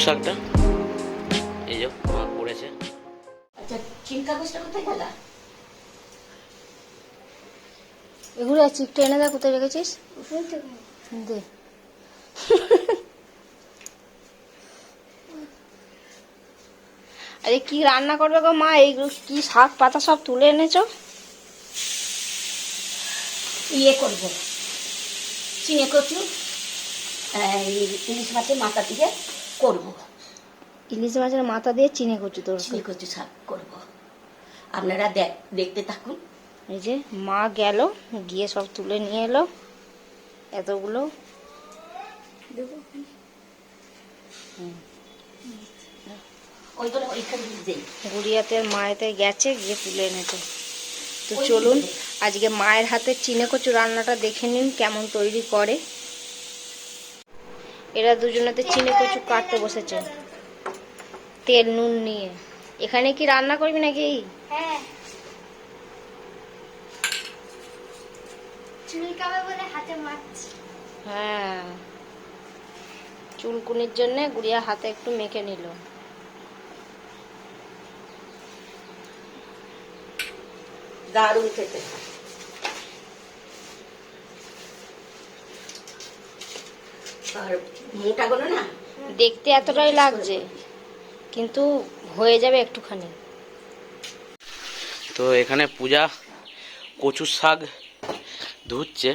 কচুর শাকটা এই যে মা করেছে আচ্ছা চিন কাগজটা কোথায় গেলা? এগুলো চিকটা এনে দেখ কোথায় রেখেছিস? দে। আরে কি রান্না করবে গো মা? এইগুলো কি শাক পাতা সব তুলে এনেছো? ইয়ে করব। চিনে কচু ইলিশ মাছের মাথা দিয়ে করব। ইলিশ মাছের মাথা দিয়ে চিনে করছি তোর চিনি কচু শাক করব। আপনারা দেখ দেখতে থাকুন। এই যে মা গেল গিয়ে সব তুলে নিয়ে এলো। এতগুলো। গুড়িয়াতে মায়েতে গেছে গিয়ে তুলে এনেছে। তো চলুন আজকে মায়ের হাতে চিনে কচু রান্নাটা দেখে নিন কেমন তৈরি করে। এরা দুজনেতে চিনে কচু কাটতে বসেছে। তেল নুন নিয়ে। এখানে কি রান্না করবি নাকি? হ্যাঁ। চুলকুনির জন্য গুড়িয়া হাতে একটু মেখে নিল। দারুণ খেতে। আর মোটাগুলো না দেখতে এতটাই লাগছে কিন্তু হয়ে যাবে একটুখানি। তো এখানে পূজা কচুর শাক ধুচ্ছে।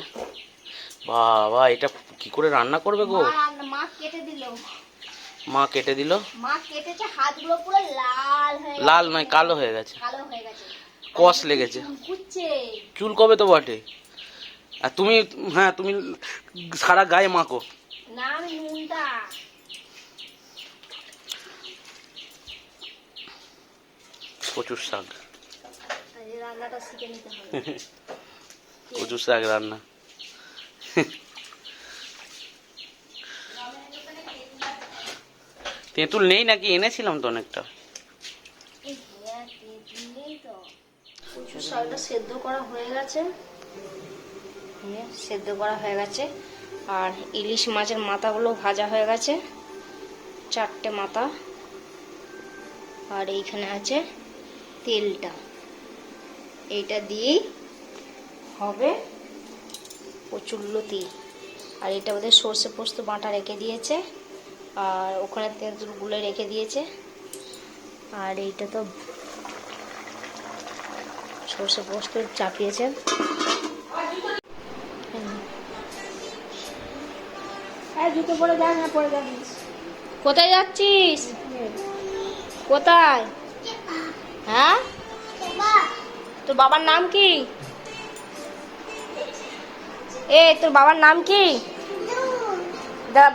বাবা এটা কি করে রান্না করবে গো? মা কেটে দিল। মা কেটে দিল? মা কেটেছে হাতগুলো পুরো লাল হয়ে লাল নয় কালো হয়ে গেছে। কালো হয়ে গেছে। কষ লেগেছে। চুল কবে তো বটে? আর তুমি হ্যাঁ তুমি সারা গায়ে মাখো। নুনটা কচুর শাক। রান্নাটা শিখে নিতে হবে। কচুর শাক রান্না। তেঁতুল নেই নাকি? এনেছিলাম তো অনেকটা। কচুর শাকটা সেদ্ধ করা হয়ে গেছে। সেদ্ধ করা হয়ে গেছে। আর ইলিশ মাছের মাথাগুলো ভাজা হয়ে গেছে। চারটে মাথা। আর এইখানে আছে তেলটা। এইটা দিয়েই হবে কচুল্লতি আর এটা ওদের সর্ষে পোস্ত বাটা রেখে দিয়েছে। আর ওখানে তেঁতুলগুলো রেখে দিয়েছে। আর এইটা তো সর্ষে পোস্ত চাপিয়েছে। জুতো পরে না পরে কোথায় যাচ্ছিস? কোথায়? হ্যাঁ? তোর বাবার নাম কি? এ, তোর বাবার নাম কি?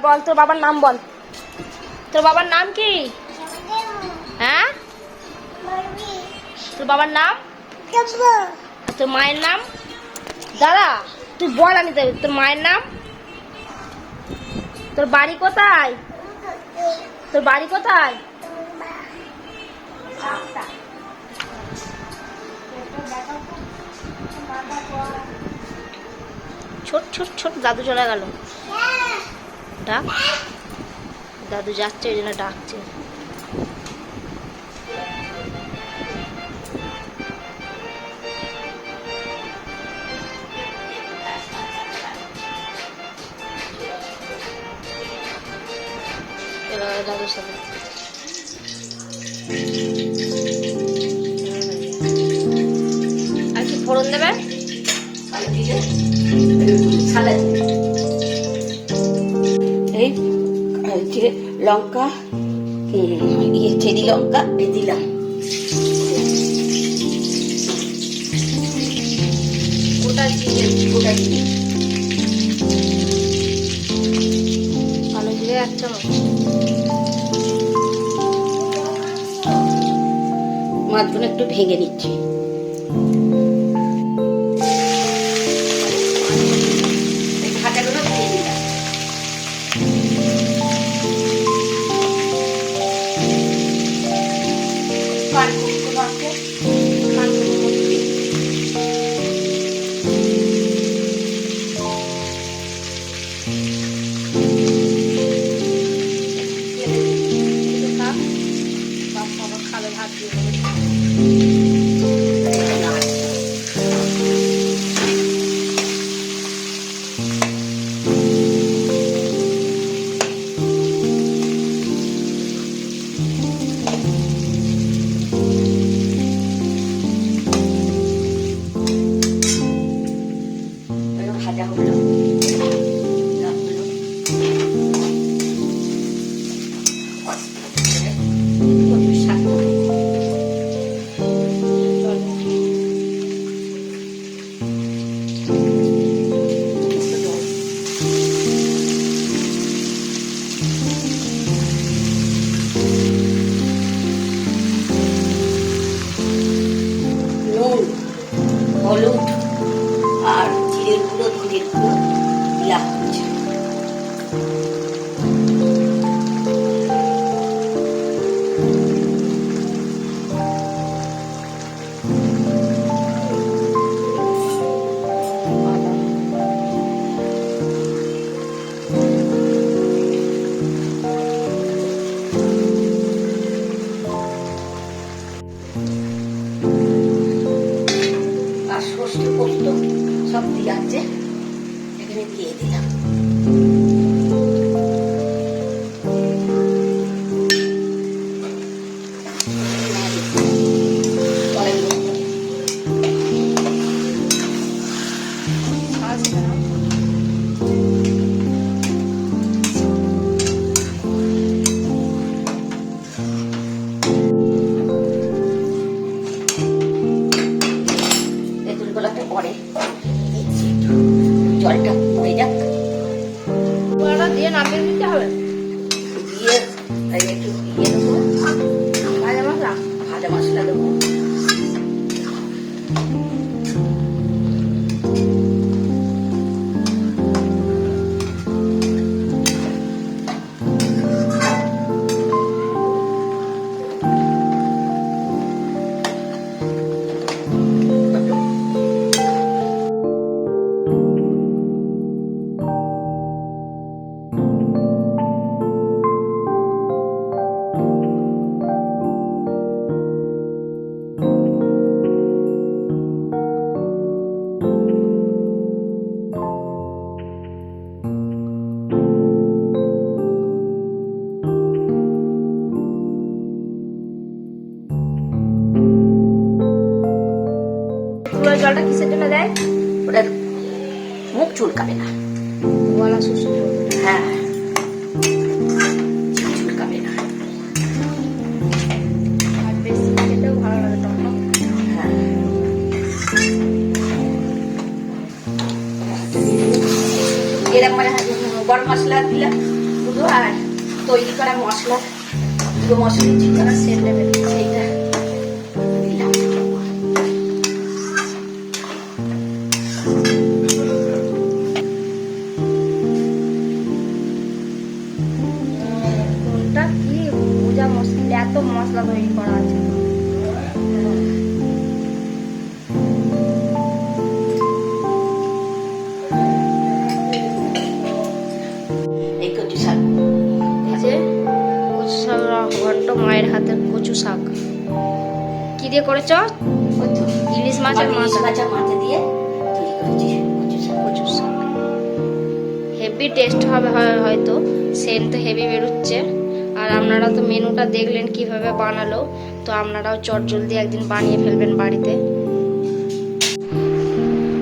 বল, তোর বাবার নাম বল। তোর বাবার নাম কি? হ্যাঁ? তোর বাবার নাম? তোর মায়ের নাম? দাদা তুই বল আমি তোর মায়ের নাম? তোর বাড়ি কোথায়? তোর বাড়ি কোথায়? ছোট ছোট ছোট, দাদু চলে গেল। ডাক। দাদু যাচ্ছে, ওই জন্য ডাকছে। দাদুর সাথে আর কি ফোড়ন দেবে এই হচ্ছে লঙ্কা ইয়ে চেরি লঙ্কা দিলাম গোটা জিরে গোটা জিরে কালো জিরে এক মাছগুলো একটু ভেঙে নিচ্ছি হলুদ আর জিরের গুঁড়ো ধনের গুঁড়ো দিলাম বলটা হয়ে যাক দিয়ে নামিয়ে জলটা কিসের জন্য দেয়? ওটার মুখ চুলকাবে না। গলা শুষ্ক হ্যাঁ।, হ্যাঁ। এরকম মানে হ্যাঁ, গরম মশলা দিলাম শুধু আর তৈরি করা মশলা গুঁড়ো মশলা চিকেন সেটা মশলা তৈরি করা আছে। এই কচু শাক। এই যে কচু শাক ঘন্ট মায়ের হাতের কচু শাক। কি দিয়ে করেছ? ইলিশ মাছের মাথা। মাথা দিয়ে কচু শাক। কচু শাক। হেভি টেস্ট হবে হয়- হয়তো। সেন্ট তো হেভি বেরোচ্ছে। আপনারা তো মেনুটা দেখলেন কীভাবে বানালো, তো আপনারাও চট জলদি একদিন বানিয়ে ফেলবেন বাড়িতে।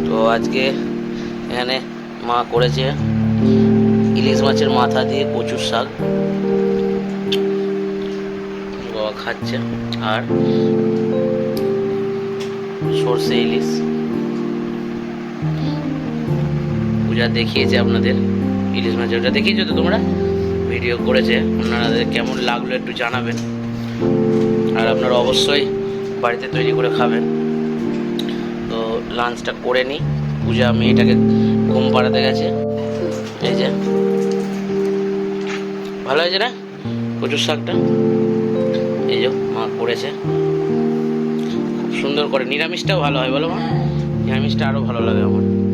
তো আজকে এখানে মা করেছে ইলিশ মাছের মাথা দিয়ে কচুর শাক। বাবা খাচ্ছে, আর সর্ষে ইলিশ। পূজা দেখিয়েছে আপনাদের ইলিশ মাছ ওটা দেখিয়েছো তো তোমরা? ভিডিও করেছে, আপনাদের কেমন লাগল একটু জানাবেন। আর আপনারা অবশ্যই বাড়িতে তৈরি করে খাবেন। তো লাঞ্চটা করে নিই। পূজা মেয়েটাকে ঘুম পাড়াতে গেছে। এই যে। ভালো হয়েছে না? কচুর শাকটা? এই যে, মা করেছে। খুব সুন্দর করে। নিরামিষটাও ভালো হয়, বলো মা? নিরামিষটা আরও ভালো লাগে আমার।